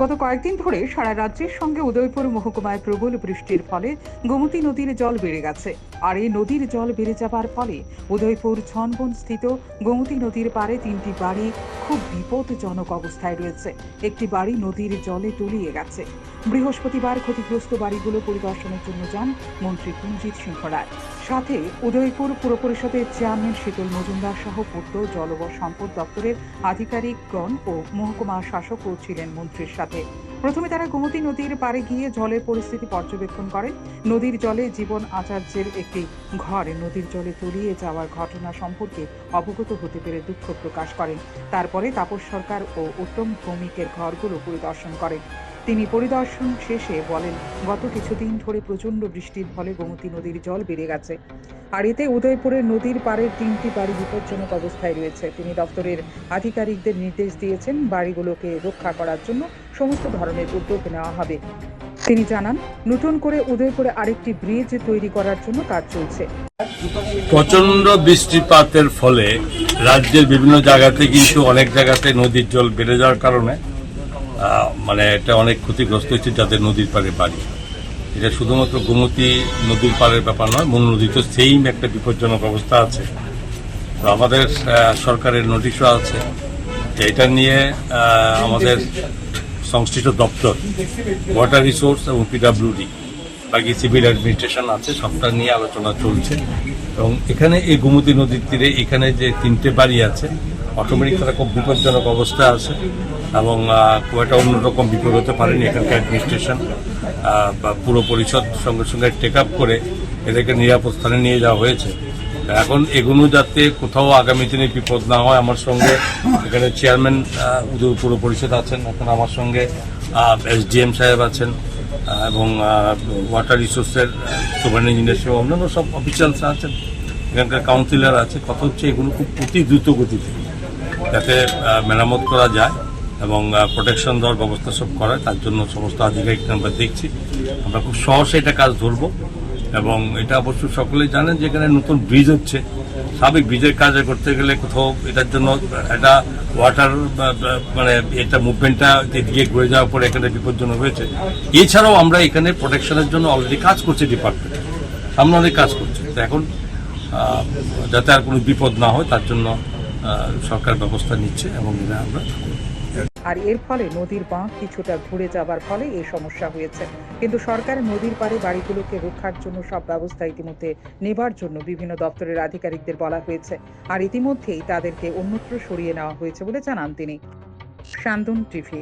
গত কয়েকদিন ধরে সারা রাজ্যের সঙ্গে উদয়পুর মহকুমায় প্রবল বৃষ্টির ফলে গোমতী নদীর জল বেড়ে গেছে। আর এই নদীর জল বেড়ে যাবার ফলে উদয়পুর ছনবন স্থিত গোমতী নদীর পারে তিনটি বাড়ি খুব বিপদজনক অবস্থায় রয়েছে। একটি বাড়ি নদীর জলে তলিয়ে গেছে। বৃহস্পতিবার ক্ষতিগ্রস্ত বাড়িগুলো পরিদর্শনের জন্য যান মন্ত্রী কুঞ্জিত সিংহ রায়। সাথে উদয়পুর পুর পরিষদের চেয়ারম্যান শীতল মজুমদার সহ পূর্ত জলবর সম্পদ দপ্তরের আধিকারিকগণ ও মহকুমা শাসকও ছিলেন মন্ত্রীর সাথে। প্রথমে তারা গোমতী নদীর পাড়ে গিয়ে জলের পরিস্থিতি পর্যবেক্ষণ করেন নদীর জলে জীবন আচার্যের একটি ঘর। নদীর জলে তলিয়ে যাওয়ার ঘটনা সম্পর্কে অবগত হতে পেরে দুঃখ প্রকাশ করেন। তারপরে তাপস সরকার ও উত্তম ভৌমিকের ঘরগুলো পরিদর্শন করেন। তিনি পরিদর্শন শেষে বলেন, গত কিছুদিন ধরে প্রচণ্ড বৃষ্টির ফলে গোমতী নদীর জল বেড়ে গেছে। আর এতে উদয়পুরের নদীর পাড়ের তিনটি বাড়ি বিপজ্জনক অবস্থায় রয়েছে। তিনি দপ্তরের আধিকারিকদের নির্দেশ দিয়েছেন বাড়িগুলোকে রক্ষা করার জন্য সমস্ত ধরনের উদ্যোগ নেওয়া হবে। তিনি জানান, নতুন করে উদয়পুরে আরেকটি ব্রিজ তৈরি করার জন্য কাজ চলছে। প্রচণ্ড বৃষ্টিপাতের ফলে রাজ্যের বিভিন্ন জায়গাতে কিন্তু অনেক জায়গাতে নদীর জল বেড়ে যাওয়ার কারণে মানে এটা অনেক ক্ষতিগ্রস্ত হচ্ছে যাদের নদীর পাড়ে বাড়ি। এটা শুধুমাত্র গোমতী নদীর পাড়ের ব্যাপার নয় মন নদী তো সেইম একটা বিপজ্জনক অবস্থা আছে। তো আমাদের সরকারের নোটিশও আছে এটা নিয়ে আমাদের সংশ্লিষ্ট দপ্তর ওয়াটার রিসোর্স এবং পিডাব্লিউডি বাকি সিভিল অ্যাডমিনিস্ট্রেশন আছে, সবটা নিয়ে আলোচনা চলছে। এবং এখানে এই গোমতী নদীর তীরে এখানে যে তিনটে বাড়ি আছে অটোমেটিক তারা খুব বিপজ্জনক অবস্থা আছে এবং খুব একটা অন্যরকম বিপদ হতে পারেনি এখানকার অ্যাডমিনিস্ট্রেশন বা পুরো পরিষদ সঙ্গে সঙ্গে টেক আপ করে এদেরকে নিরাপদ স্থানে নিয়ে যাওয়া হয়েছে। এখন এগুলো যাতে কোথাও আগামী দিনে বিপদ না হয়, আমার সঙ্গে এখানে চেয়ারম্যান উদয় পুর পরিষদ আছেন, এখন আমার সঙ্গে এসডিএম সাহেব আছেন এবং ওয়াটার রিসোর্সের সুপার ইঞ্জিনিয়ার সহ অন্যান্য সব অফিসিয়ালস আছেন। এখানকার কাউন্সিলর আছে। কথা হচ্ছে এগুলো খুব অতি দ্রুত গতিতে। যাতে মেরামত করা যায় এবং প্রোটেকশন দেওয়ার ব্যবস্থা সব করায়, তার জন্য সমস্ত আধিকারিক আমরা দেখছি। আমরা খুব সহজে এটা কাজ ধরবো এবং এটা অবশ্য সকলেই জানেন যে এখানে নতুন ব্রিজ হচ্ছে। স্বাভাবিক ব্রিজের কাজ করতে গেলে কোথাও এটার জন্য একটা ওয়াটার মানে এটা মুভমেন্টটা এদিকে ঘুরে যাওয়ার পরে এখানে বিপজ্জনক হয়েছে। এছাড়াও আমরা এখানে প্রোটেকশনের জন্য অলরেডি কাজ করছি ডিপার্টমেন্ট সামনে অনেক কাজ করছে। তো এখন যাতে আর কোনো বিপদ না হয়, তার জন্য সরকার ব্যবস্থা নিচ্ছে এবং এরা আমরা আর এর ফলে নদীর বাঁক কিছুটা ঘুরে যাবার ফলে এই সমস্যা হয়েছে। কিন্তু সরকার নদীর পারে বাড়িগুলোকে রক্ষার জন্য সব ব্যবস্থা ইতিমধ্যে নেবার জন্য বিভিন্ন দপ্তরের আধিকারিকদের বলা হয়েছে। আর ইতিমধ্যেই তাদেরকে অন্যত্র সরিয়ে নেওয়া হয়েছে বলে জানান তিনি। শান্তন টিভি।